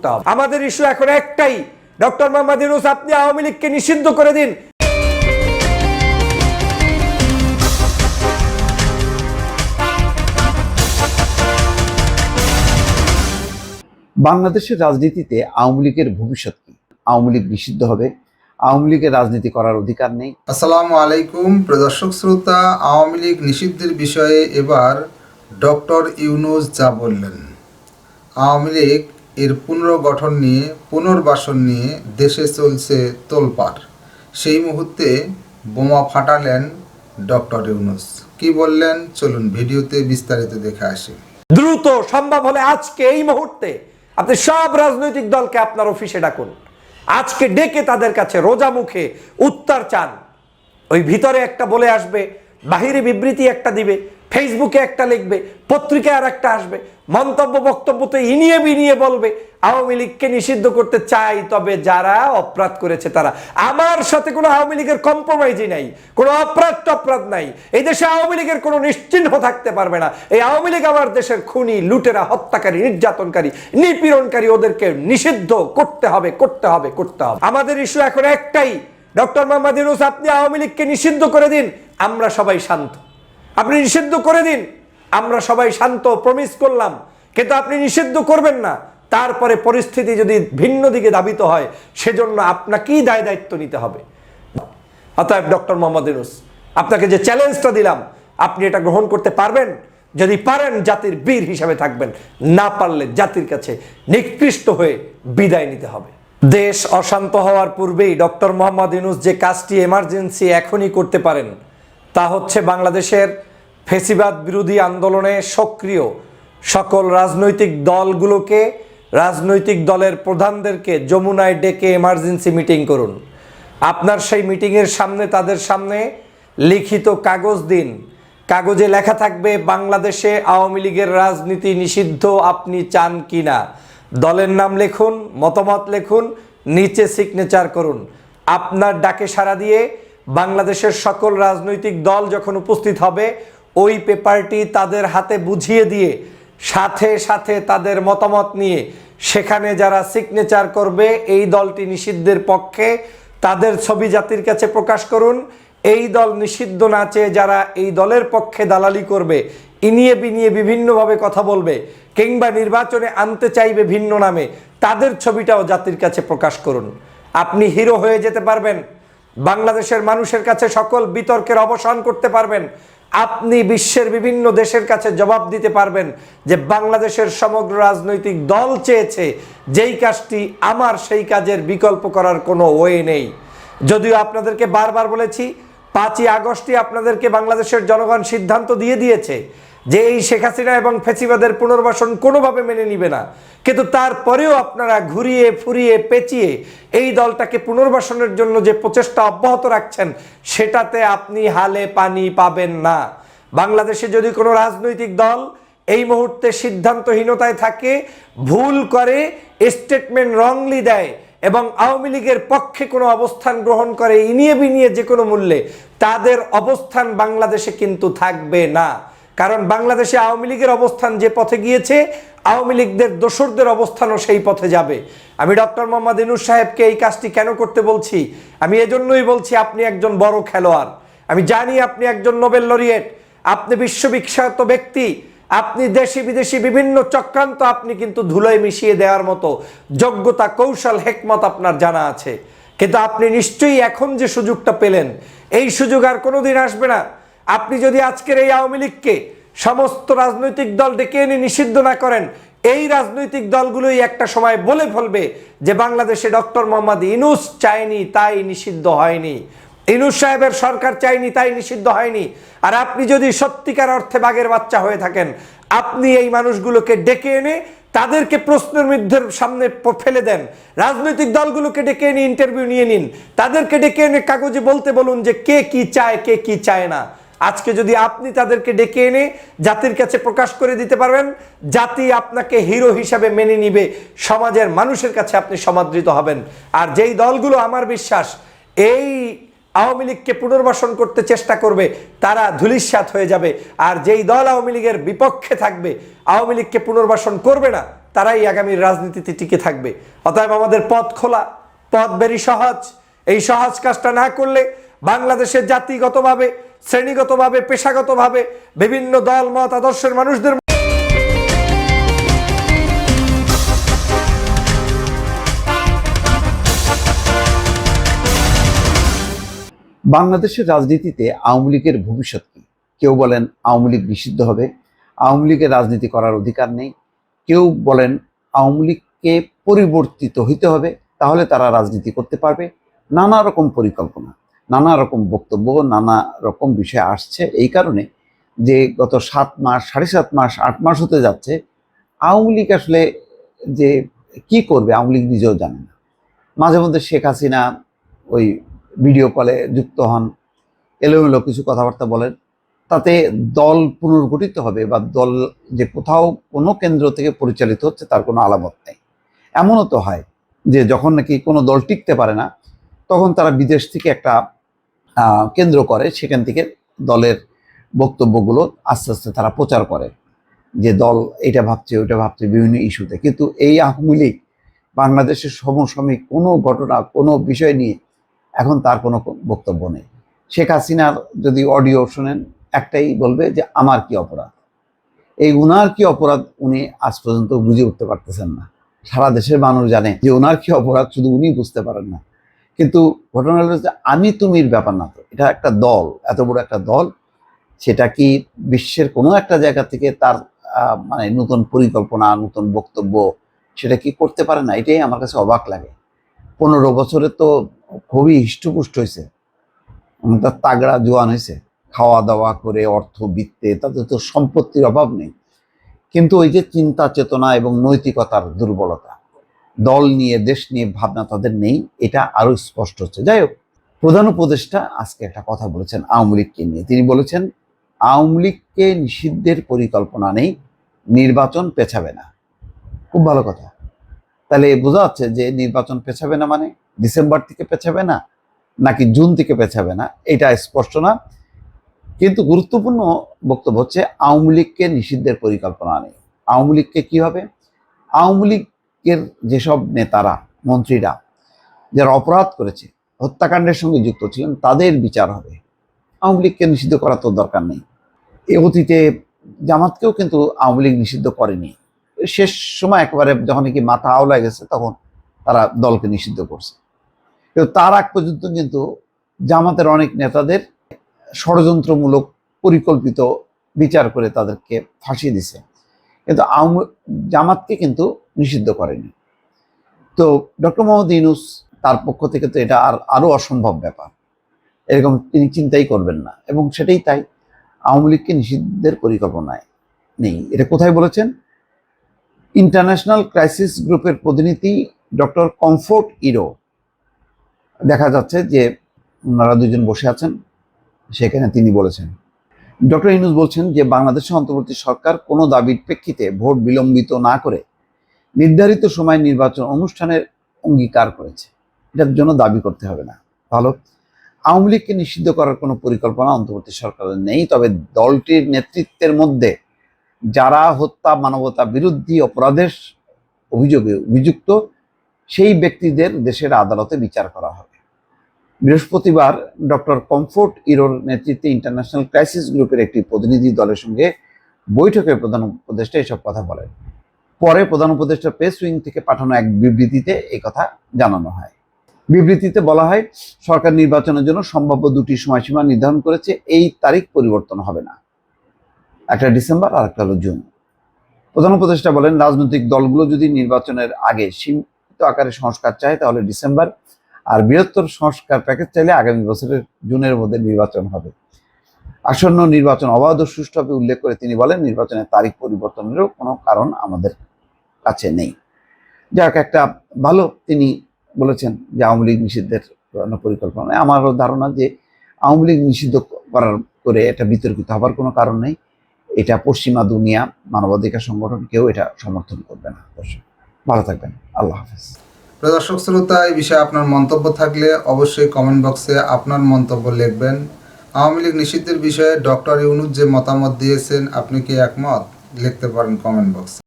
করতে হবে। আমাদের ইস্যু এখন একটাই। ডক্টর মোহাম্মদ ইউনুস আপনি আওয়ামী লীগকে নিষিদ্ধ করে দিন। বাংলাদেশের রাজনীতিতে আওয়ামী লীগের ভবিষ্যৎ কি? আওয়ামী লীগ নিষিদ্ধ হবে। আওয়ামী লীগের রাজনীতি করার অধিকার নেই। আসসালামু আলাইকুম প্রদর্শক শ্রোতা আওয়ামী লীগ নিষিদ্ধের বিষয়ে এবার ডক্টর ইউনুস যা বললেন। আওয়ামী লীগ এর পুনর্গঠন নিয়ে, পুনর্বাসন নিয়ে দেশে চলছে তোলপাড়। সেই মুহূর্তে বোমা ফাটালেন ডক্টর ইউনুস। কি বললেন? চলুন ভিডিওতে বিস্তারিত দেখে আসি। দ্রুত সম্ভব হলে আজকে এই মুহূর্তে আপনি সব রাজনৈতিক দলকে আপনার অফিসে ডাকুন। আজকে ডেকে তাদের কাছে রোজা মুখে উত্তর চান। ওই ভিতরে একটা বলে আসবে, বাহিরে বিবৃতি একটা দিবে। ফেসবুকে একটা লিখবে, পত্রিকায় আর একটা আসবে, মন্তব্য বক্তব্য তো ইনিয়ে বিনিয়ে বলবে। আওয়ামী লীগকে নিষিদ্ধ করতে চাই, তবে যারা অপরাধ করেছে তারা। আমার সাথে কোনো আওয়ামী লীগের কম্প্রোমাইজই নাই, কোনো অপরাধ টপরাধ নাই। এই দেশে আওয়ামী লীগের কোনো নিশ্চিহ্ন থাকতে পারবে না। এই আওয়ামী লীগ আমার দেশের খুনি, লুটেরা, হত্যাকারী, নির্যাতনকারী, নিপীড়নকারী, ওদেরকে নিষিদ্ধ করতে হবে করতে হবে করতে হবে। আমাদের ইস্যু এখন একটাই। ডক্টর মোহাম্মদ ইউনুস, আপনি আওয়ামী লীগকে নিষিদ্ধ করে দিন, আমরা সবাই শান্ত। আপনি নিষিদ্ধ করে দিন। আমরা সবাই শান্ত প্রমিস করলাম। কিন্তু আপনি নিষিদ্ধ করবেন না। তারপরে পরিস্থিতি যদি ভিন্ন দিকে দাবিত হয়, সেজন্য আপনাকেই দায় দায়িত্ব নিতে হবে। অতএব ডক্টর মোহাম্মদ ইউনুস, আপনাকে যে চ্যালেঞ্জটা দিলাম, আপনি এটা গ্রহণ করতে পারবেন? যদি পারেন, জাতির বীর হিসাবে থাকবেন। না পারলে জাতির কাছে নিকৃষ্ট হয়ে বিদায় নিতে হবে। দেশ অশান্ত হওয়ার পূর্বেই ডক্টর মোহাম্মদ ইউনুস যে কাজটি এমার্জেন্সি এখনই করতে পারেন, তা হচ্ছে বাংলাদেশের ফেসিবাদ বিরোধী আন্দোলনে সক্রিয়। সকল রাজনৈতিক দলগুলোকে, রাজনৈতিক দলের প্রধানদেরকে যমুনায় ডেকে এমার্জেন্সি মিটিং করুন। আপনার সেই মিটিংয়ের সামনে, তাদের সামনে লিখিত কাগজ দিন। কাগজে লেখা থাকবে, বাংলাদেশে আওয়ামী লীগের রাজনীতি নিষিদ্ধ, আপনি চান কি না? দলের নাম লিখুন, মতামত লিখুন, নিচে সিগনেচার করুন। আপনার ডাকে সাড়া দিয়ে বাংলাদেশের সকল রাজনৈতিক দল যখন উপস্থিত হবে ওই পেপারটি তাদের হাতে বুঝিয়ে দিয়ে, সাথে সাথে তাদের মতামত নিয়ে, সেখানে যারা সিগনেচার করবে, এই দলটি নিষিদ্ধের পক্ষে, তাদের ছবি জাতির কাছে প্রকাশ করুন। এই দল নিষিদ্ধ না চেয়ে যারা এই দলের পক্ষে দালালি করবে, ইনিয়ে বিনিয়ে বিভিন্নভাবে কথা বলবে, কিংবা নির্বাচনে আনতে চাইবে ভিন্ন নামে, তাদের ছবিটাও জাতির কাছে প্রকাশ করুন। আপনি হিরো হয়ে যেতে পারবেন। বাংলাদেশের মানুষের কাছে সকল বিতর্কের অবসান করতে পারবেন। আপনি বিশ্বের বিভিন্ন দেশের কাছে জবাব দিতে পারবেন যে বাংলাদেশের সমগ্র রাজনৈতিক দল চেয়েছে, যেই কাজটি আমার, সেই কাজের বিকল্প করার কোনো ওয়ে নেই। যদিও আপনাদেরকে বারবার বলেছি, পাঁচই আগস্টই আপনাদেরকে বাংলাদেশের জনগণ সিদ্ধান্ত দিয়ে দিয়েছে। যে এই শেখ হাসিনা এবং ফেসিবাদের পুনর্বাসন কোনোভাবে মেনে নিবে না। কিন্তু তারপরেও আপনারা ঘুরিয়ে, ফুরিয়ে, পেঁচিয়ে এই দলটাকে পুনর্বাসনের জন্য যে প্রচেষ্টা অব্যাহত রাখছেন, সেটাতে আপনি হালে পানি পাবেন না। বাংলাদেশে যদি কোনো রাজনৈতিক দল এই মুহূর্তে সিদ্ধান্তহীনতায় থাকে, ভুল করে স্টেটমেন্ট রংলি দেয় এবং আওয়ামী লীগের পক্ষে কোনো অবস্থান গ্রহণ করে, ইনিয়ে বিনিয়ে যে কোনো মূল্যে, তাদের অবস্থান বাংলাদেশে কিন্তু থাকবে না। কারণ বাংলাদেশে আওয়ামী লীগের অবস্থান যে পথে গিয়েছে, আওয়ামী লীগদের দোসরদের অবস্থানও সেই পথে যাবে। আমি ডক্টর মোহাম্মদ ইনুস সাহেবকে এই কাজটি কেন করতে বলছি? আমি এজন্যই বলছি আপনি একজন বড় খেলোয়াড়। আমি জানি আপনি একজন নোবেল লরিয়েট। আপনি বিশ্ববিখ্যাত ব্যক্তি। আপনি দেশি বিদেশি বিভিন্ন চক্রান্ত আপনি কিন্তু ধুলোয় মিশিয়ে দেওয়ার মতো যোগ্যতা, কৌশল, হেকমত আপনার জানা আছে। কিন্তু আপনি নিশ্চয়ই এখন যে সুযোগটা পেলেন, এই সুযোগ আর কোনোদিন আসবে না। আপনি যদি আজকের এই আওয়ামী লীগকে সমস্ত রাজনৈতিক দল ডেকে এনে নিষিদ্ধ না করেন, এই রাজনৈতিক দলগুলোই একটা সময় বলে ফেলবে যে বাংলাদেশে ডক্টর মোহাম্মদ ইনুস চায়নি, তাই নিষিদ্ধ হয়নি। ইনুস সাহেবের সরকার চায়নি, তাই নিষিদ্ধ হয়নি। আর আপনি যদি সত্যিকার অর্থে বাঘের বাচ্চা হয়ে থাকেন, আপনি এই মানুষগুলোকে ডেকে এনে তাদেরকে প্রশ্নের মধ্যে সামনে ফেলে দেন। রাজনৈতিক দলগুলোকে ডেকে এনে ইন্টারভিউ নিয়ে নিন। তাদেরকে ডেকে এনে কাগজে বলতে বলুন যে কে কি চায়, কে কি চায় না। আজকে যদি আপনি তাদেরকে ডেকে এনে জাতির কাছে প্রকাশ করে দিতে পারবেন, জাতি আপনাকে হিরো হিসাবে মেনে নিবে, সমাজের মানুষের কাছে আপনি সমাদৃত হবেন। আর যেই দলগুলো, আমার বিশ্বাস, এই আওয়ামী লীগকে পুনর্বাসন করতে চেষ্টা করবে, তারা ধুলিস্যাত হয়ে যাবে। আর যেই দল আওয়ামী লীগের বিপক্ষে থাকবে, আওয়ামী লীগকে পুনর্বাসন করবে না, তারাই আগামীর রাজনীতিতে টিকে থাকবে। অতএব আমাদের পথ খোলা, পথ বেরি সহজ। এই সহজ কাজটা না করলে বাংলাদেশের জাতিগতভাবে শ্রেণীগতভাবে, পেশাগতভাবে বিভিন্ন দল, মত, আদর্শের মানুষদের বাংলাদেশের রাজনীতিতে আওয়ামী লীগের ভবিষ্যৎ কি? কেউ বলেন আওয়ামী লীগ নিষিদ্ধ হবে, আওয়ামী লীগের রাজনীতি করার অধিকার নেই। কেউ বলেন আওয়ামী লীগকে পরিবর্তিত হইতে হবে, তাহলে তারা রাজনীতি করতে পারবে। নানা রকম পরিকল্পনা। নানা রকম বক্তব্য, নানা রকম বিষয় আসছে। এই কারণে যে গত সাত মাস, সাড়ে সাত মাস, আট মাস হতে যাচ্ছে, আওয়ামী লীগ আসলে যে কি করবে, আওয়ামী লীগ নিজেও জানে না। মাঝে মধ্যে শেখ হাসিনা ওই ভিডিও কলে যুক্ত হন, এলোমেলো কিছু কথাবার্তা বলেন। তাতে দল পুনর্গঠিত হবে বা দল যে কোথাও কোনো কেন্দ্র থেকে পরিচালিত হচ্ছে, তার কোনো আলামত নেই। এমনও তো হয় যে যখন নাকি কোনো দল টিকতে পারে না, তখন তারা বিদেশ থেকে একটা কেন্দ্র করে, সেখান থেকে দলের বক্তব্যগুলো আস্তে আস্তে তারা প্রচার করে যে দল এটা ভাবছে, ওটা ভাবছে বিভিন্ন ইস্যুতে। কিন্তু এই আওয়ামী লীগ বাংলাদেশের সমসাময়িক কোনো ঘটনা, কোনো বিষয় নিয়ে এখন তার কোনো বক্তব্য নেই। শেখ হাসিনার যদি অডিও শোনেন, একটাই বলবে যে, আমার কি অপরাধ? এই উনার কি অপরাধ উনি আজ পর্যন্ত বুঝে উঠতে পারতেছেন না। সারা দেশের মানুষ জানে যে ওনার কি অপরাধ? শুধু উনি বুঝতে পারেন না। কিন্তু ঘটনা হলো যে আমি তুমির ব্যাপার না তো। এটা একটা দল, এত বড় একটা দল, সেটা কি বিশ্বের কোনো একটা জায়গা থেকে তার মানে নতুন পরিকল্পনা, নতুন বক্তব্য, সেটা কি করতে পারে না? এটাই আমার কাছে অবাক লাগে। পনেরো বছরে তো খুবই হিষ্টপুষ্ট হয়েছে। তার তাগড়া জোয়ান হয়েছে। খাওয়া দাওয়া করে, অর্থ, বিত্তে তাদের তো সম্পত্তির অভাব নেই। কিন্তু ওই যে চিন্তা, চেতনা এবং নৈতিকতার দুর্বলতা দল নিয়ে, দেশ নিয়ে ভাবনা তাদের নেই, এটা আরও স্পষ্ট হচ্ছে। যাই হোক, প্রধান উপদেষ্টা আজকে একটা কথা বলেছেন আওয়ামী লীগকে নিয়ে। তিনি বলেছেন, আওয়ামী লীগকে নিষিদ্ধের পরিকল্পনা নেই, নির্বাচন পেছাবে না। খুব ভালো কথা। তাহলে বোঝা যাচ্ছে যে নির্বাচন পেছাবে না মানে ডিসেম্বর থেকে পেছাবে না, নাকি জুন থেকে পেছাবে না, এটা স্পষ্ট না। কিন্তু গুরুত্বপূর্ণ বক্তব্য হচ্ছে, আওয়ামী লীগকে নিষিদ্ধের পরিকল্পনা নেই। আওয়ামী লীগকে কি হবে? আওয়ামী লীগের যেসব নেতারা, মন্ত্রীরা যারা অপরাধ করেছে, হত্যাকাণ্ডের সঙ্গে যুক্ত ছিলেন, তাদের বিচার হবে। আওয়ামী লীগকে নিষিদ্ধ করার তো দরকার নেই। এ অতীতে জামাতকেও কিন্তু আওয়ামী লীগ নিষিদ্ধ করেনি। শেষ সময় একেবারে যখন কি মাথা আওলায় গেছে, তখন তারা দলকে নিষিদ্ধ করছে। কিন্তু তার আগ পর্যন্ত কিন্তু জামাতের অনেক নেতাদের ষড়যন্ত্রমূলক, পরিকল্পিত বিচার করে তাদেরকে ফাঁসি দিছে। কিন্তু আওয়ামী, জামাতকে কিন্তু নিষিদ্ধ করেনি। তো ডক্টর মোহাম্মদ ইউনুস তার পক্ষ থেকে তো এটা আর আরও অসম্ভব ব্যাপার। এরকম তিনি চিন্তাই করবেন না এবং সেটাই তাই আওয়ামী লীগকে নিষিদ্ধের পরিকল্পনায় নেই। এটা কোথায় বলেছেন? ইন্টারন্যাশনাল ক্রাইসিস গ্রুপের প্রতিনিধি ডক্টর কমফোর্ট ইরো। দেখা যাচ্ছে যে ওনারা দুজন বসে আছেন, সেখানে তিনি বলেছেন। ডক্টর ইনুস বলছেন যে বাংলাদেশের অন্তর্বর্তী সরকার কোনো দাবির প্রেক্ষিতে ভোট বিলম্বিত না করে নির্ধারিত সময় নির্বাচন অনুষ্ঠানের অঙ্গীকার করেছে। এটার জন্য দাবি করতে হবে না। ভালো। আওয়ামী লীগকে নিষিদ্ধ করার কোনো পরিকল্পনা অন্তর্বর্তী সরকারের নেই, তবে দলটির নেতৃত্বের মধ্যে যারা হত্যা, মানবতা বিরোধী অপরাধের অভিযোগে অভিযুক্ত, সেই ব্যক্তিদের দেশের আদালতে বিচার করা হবে। বৃহস্পতিবার ডক্টর কমফোর্ট ইরোর নেতৃত্বে ইন্টারন্যাশনাল ক্রাইসিস গ্রুপের একটি প্রতিনিধি দলের সঙ্গে বৈঠকে প্রধান উপদেষ্টা এসব কথা বলেন। পরে প্রধান উপদেষ্টা প্রেস উইং থেকে পাঠানো এক বিবৃতিতে এই কথা জানানো হয়। বিবৃতিতে বলা হয়, সরকার নির্বাচনের জন্য সম্ভাব্য দুটি সময়সীমা নির্ধারণ করেছে, এই তারিখ পরিবর্তন হবে না। একটা ডিসেম্বর আর একটা হলো জুন। প্রধান উপদেষ্টা বলেন, রাজনৈতিক দলগুলো যদি নির্বাচনের আগে সীমিত আকারে সংস্কার চায়, তাহলে ডিসেম্বর আর বৃহত্তর সংস্কার প্যাকেজ চাইলে আগামী বছরের জুনের মধ্যে নির্বাচন হবে। আসন্ন নির্বাচন অবাধ ও সুষ্ঠু উল্লেখ করে তিনি বলেন, নির্বাচনের তারিখ পরিবর্তনেরও কোনো কারণ আমাদের নেই। যাক, একটা ভালো তিনি বলেছেন যে আওয়ামী লীগ নিষিদ্ধের পরিকল্পনা। আমারও ধারণা যে আওয়ামী লীগ নিষিদ্ধ করার করে এটা বিতর্কিত হবার কোনো কারণ নেই। এটা পশ্চিমা দুনিয়া মানবাধিকার সংগঠন, কেউ এটা সমর্থন করবে না। ভালো থাকবেন। আল্লাহ হাফেজ। দর্শক, শ্রোতা, এই বিষয়ে আপনার মন্তব্য থাকলে অবশ্যই কমেন্ট বক্সে আপনার মন্তব্য লিখবেন। আওয়ামী লীগ নিষিদ্ধের বিষয়ে ডক্টর ইউনুস যে মতামত দিয়েছেন, আপনি কি একমত? লিখতে পারেন কমেন্ট বক্সে